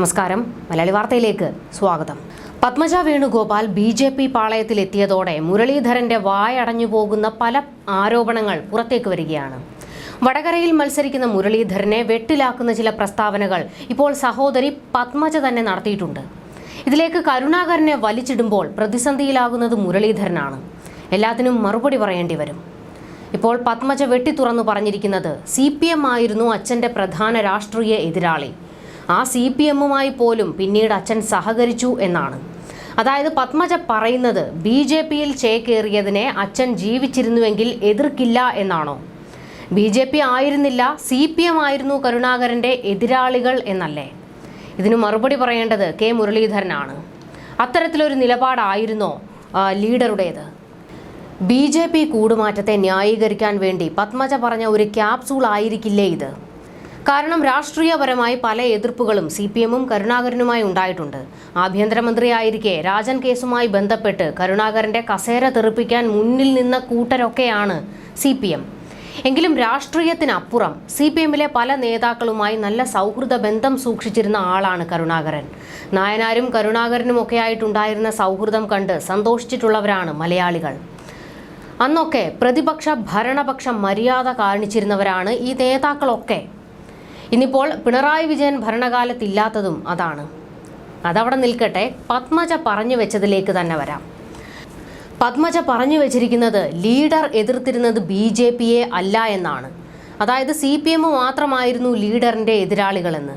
നമസ്കാരം. മലയാളി വാർത്തയിലേക്ക് സ്വാഗതം. Padmaja Venugopal B J P പാളയത്തിലെത്തിയതോടെ മുരളീധരന്റെ വായടഞ്ഞു പോകുന്ന പല ആരോപണങ്ങൾ പുറത്തേക്ക് വരികയാണ്. വടകരയിൽ മത്സരിക്കുന്ന മുരളീധരനെ വെട്ടിലാക്കുന്ന ചില പ്രസ്താവനകൾ ഇപ്പോൾ സഹോദരി പത്മജ തന്നെ നടത്തിയിട്ടുണ്ട്. ഇതിലേക്ക് കരുണാകരനെ വലിച്ചിടുമ്പോൾ പ്രതിസന്ധിയിലാകുന്നത് മുരളീധരനാണ്. എല്ലാത്തിനും മറുപടി പറയേണ്ടി വരും. ഇപ്പോൾ പത്മജ വെട്ടി തുറന്നു പറഞ്ഞിരിക്കുന്നത് സി പി എം ആയിരുന്നു അച്ഛന്റെ പ്രധാന രാഷ്ട്രീയ എതിരാളി. ആ സി പി എമ്മുമായി പോലും പിന്നീട് അച്ഛൻ സഹകരിച്ചു എന്നാണ്. അതായത് പത്മജ പറയുന്നത് ബി ജെ പിയിൽ ചേക്കേറിയതിനെ അച്ഛൻ ജീവിച്ചിരുന്നുവെങ്കിൽ എതിർക്കില്ല എന്നാണോ? ബി ജെ പി ആയിരുന്നില്ല സി പി എം ആയിരുന്നു കരുണാകരന്റെ എതിരാളികൾ എന്നല്ലേ? ഇതിന് മറുപടി പറയേണ്ടത് കെ മുരളീധരനാണ്. അത്തരത്തിലൊരു നിലപാടായിരുന്നോ ലീഡറുടേത്? ബി ജെ പി കൂടുമാറ്റത്തെ ന്യായീകരിക്കാൻ വേണ്ടി പത്മജ പറഞ്ഞ ഒരു ക്യാപ്സൂൾ ആയിരിക്കില്ലേ ഇത്? കാരണം രാഷ്ട്രീയപരമായി പല എതിർപ്പുകളും സി പി എമ്മും കരുണാകരനുമായി ഉണ്ടായിട്ടുണ്ട്. ആഭ്യന്തരമന്ത്രിയായിരിക്കെ രാജൻ കേസുമായി ബന്ധപ്പെട്ട് കരുണാകരന്റെ കസേര തെറിപ്പിക്കാൻ മുന്നിൽ നിന്ന കൂട്ടരൊക്കെയാണ് സി പി എം എങ്കിലും രാഷ്ട്രീയത്തിനപ്പുറം സി പി എമ്മിലെ പല നേതാക്കളുമായി നല്ല സൗഹൃദ ബന്ധം സൂക്ഷിച്ചിരുന്ന ആളാണ് കരുണാകരൻ. നായനാരും കരുണാകരനുമൊക്കെ ആയിട്ടുണ്ടായിരുന്ന സൗഹൃദം കണ്ട് സന്തോഷിച്ചിട്ടുള്ളവരാണ് മലയാളികൾ. അന്നൊക്കെ പ്രതിപക്ഷ ഭരണപക്ഷം മര്യാദ കാണിച്ചിരുന്നവരാണ് ഈ നേതാക്കളൊക്കെ. ഇന്നിപ്പോൾ പിണറായി വിജയൻ ഭരണകാലത്തില്ലാത്തതും അതാണ്. അതവിടെ നിൽക്കട്ടെ പത്മജ പറഞ്ഞു വെച്ചതിലേക്ക് തന്നെ വരാം. പത്മജ പറഞ്ഞു വെച്ചിരിക്കുന്നത് ലീഡർ എതിർത്തിരുന്നത് ബി ജെ പിയെ അല്ല എന്നാണ്. അതായത് സി പി എം മാത്രമായിരുന്നു ലീഡറിന്റെ എതിരാളികളെന്ന്.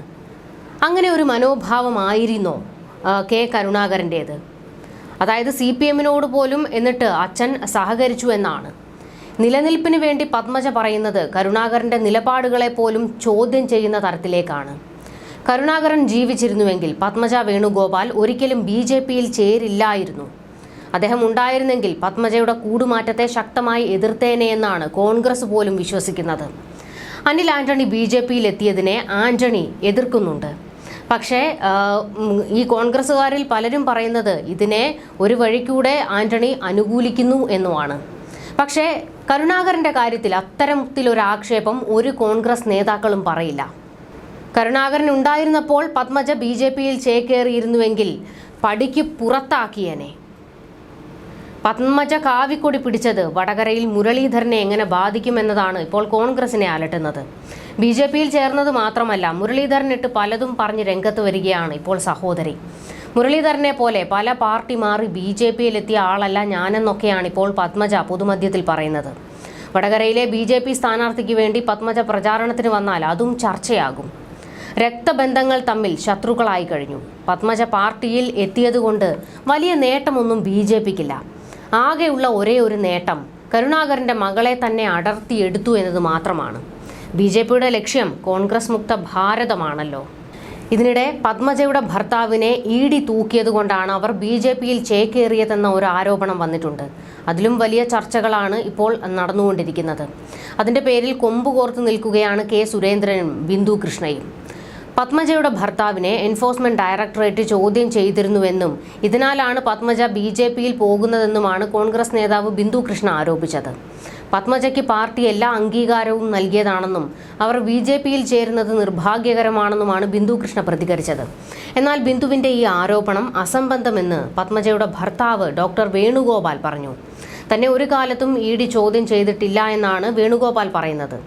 അങ്ങനെ ഒരു മനോഭാവമായിരുന്നോ കെ കരുണാകരന്റേത് അതായത് സി പി എമ്മിനോട് പോലും എന്നിട്ട് അച്ഛൻ സഹകരിച്ചു എന്നാണ്. നിലനിൽപ്പിന് വേണ്ടി പത്മജ പറയുന്നത് കരുണാകരന്റെ നിലപാടുകളെ പോലും ചോദ്യം ചെയ്യുന്ന തരത്തിലേക്കാണ്. കരുണാകരൻ ജീവിച്ചിരുന്നുവെങ്കിൽ പത്മജ വേണുഗോപാൽ ഒരിക്കലും ബി ജെ പിയിൽ ചേരില്ലായിരുന്നു. അദ്ദേഹം ഉണ്ടായിരുന്നെങ്കിൽ പത്മജയുടെ കൂടുമാറ്റത്തെ ശക്തമായി എതിർത്തേനെയെന്നാണ് കോൺഗ്രസ് പോലും വിശ്വസിക്കുന്നത്. അനിൽ ആന്റണി ബി ജെ പിയിൽ എത്തിയതിനെ ആന്റണി എതിർക്കുന്നുണ്ട്. പക്ഷേ ഈ കോൺഗ്രസ്സുകാരിൽ പലരും പറയുന്നത് ഇതിനെ ഒരു വഴിക്കൂടെ ആന്റണി അനുകൂലിക്കുന്നു എന്നുമാണ്. പക്ഷേ കരുണാകരന്റെ കാര്യത്തിൽ അത്തരത്തിലൊരു ആക്ഷേപം ഒരു കോൺഗ്രസ് നേതാക്കളും പറയില്ല. കരുണാകരൻ ഉണ്ടായിരുന്നപ്പോൾ പത്മജ ബി ജെ പിയിൽ ചേക്കേറിയിരുന്നുവെങ്കിൽ പടിക്ക് പുറത്താക്കിയനെ. പത്മജ കാവിക്കൊടി പിടിച്ചത് വടകരയിൽ മുരളീധരനെ എങ്ങനെ ബാധിക്കുമെന്നതാണ് ഇപ്പോൾ കോൺഗ്രസിനെ അലട്ടുന്നത്. ബി ജെ പിയിൽ ചേർന്നത് മാത്രമല്ല മുരളീധരനിട്ട് പലതും പറഞ്ഞ് രംഗത്ത് വരികയാണ് ഇപ്പോൾ സഹോദരി. മുരളീധരനെ പോലെ പല പാർട്ടി മാറി ബി ജെ പിയിലെത്തിയ ആളല്ല ഞാനെന്നൊക്കെയാണ് ഇപ്പോൾ പത്മജ പൊതുമധ്യത്തിൽ പറയുന്നത്. വടകരയിലെ ബി ജെ പി സ്ഥാനാർത്ഥിക്ക് വേണ്ടി പത്മജ പ്രചാരണത്തിന് വന്നാൽ അതും ചർച്ചയാകും. രക്തബന്ധങ്ങൾ തമ്മിൽ ശത്രുക്കളായി കഴിഞ്ഞു. പത്മജ പാർട്ടിയിൽ എത്തിയതുകൊണ്ട് വലിയ നേട്ടമൊന്നും ബി ജെ പിക്കില്ല. ആകെയുള്ള ഒരേ ഒരു നേട്ടം കരുണാകരന്റെ മകളെ തന്നെ അടർത്തിയെടുത്തു എന്നത് മാത്രമാണ്. ബി ജെ പിയുടെ ലക്ഷ്യം കോൺഗ്രസ് മുക്ത ഭാരതമാണല്ലോ. ഇതിനിടെ പത്മജയുടെ ഭർത്താവിനെ ഇ ഡി തൂക്കിയതുകൊണ്ടാണ് അവർ ബി ജെ പിയിൽ ചേക്കേറിയതെന്ന ഒരു ആരോപണം വന്നിട്ടുണ്ട്. അതിലും വലിയ ചർച്ചകളാണ് ഇപ്പോൾ നടന്നുകൊണ്ടിരിക്കുന്നത്. അതിന്റെ പേരിൽ കൊമ്പ് കോർത്ത് നിൽക്കുകയാണ് കെ സുരേന്ദ്രനും ബിന്ദു കൃഷ്ണയും. പത്മജയുടെ ഭർത്താവിനെ എൻഫോഴ്സ്മെന്റ് ഡയറക്ടറേറ്റ് ചോദ്യം ചെയ്തിരുന്നുവെന്നും ഇതിനാലാണ് പത്മജ ബി ജെ പിയിൽ പോകുന്നതെന്നുമാണ് കോൺഗ്രസ് നേതാവ് ബിന്ദു കൃഷ്ണ ആരോപിച്ചത്. പത്മജയ്ക്ക് പാർട്ടി എല്ലാ അംഗീകാരവും നൽകിയതാണെന്നും അവർ ബി ജെ പിയിൽ ചേരുന്നത് നിർഭാഗ്യകരമാണെന്നുമാണ് ബിന്ദു കൃഷ്ണ പ്രതികരിച്ചത്. എന്നാൽ ബിന്ദുവിന്റെ ഈ ആരോപണം അസംബന്ധമെന്ന് പത്മജയുടെ ഭർത്താവ് ഡോക്ടർ വേണുഗോപാൽ പറഞ്ഞു. തന്നെ ഒരു കാലത്തും ഇ ഡി ചോദ്യം ചെയ്തിട്ടില്ല എന്നാണ് വേണുഗോപാൽ പറയുന്നത്.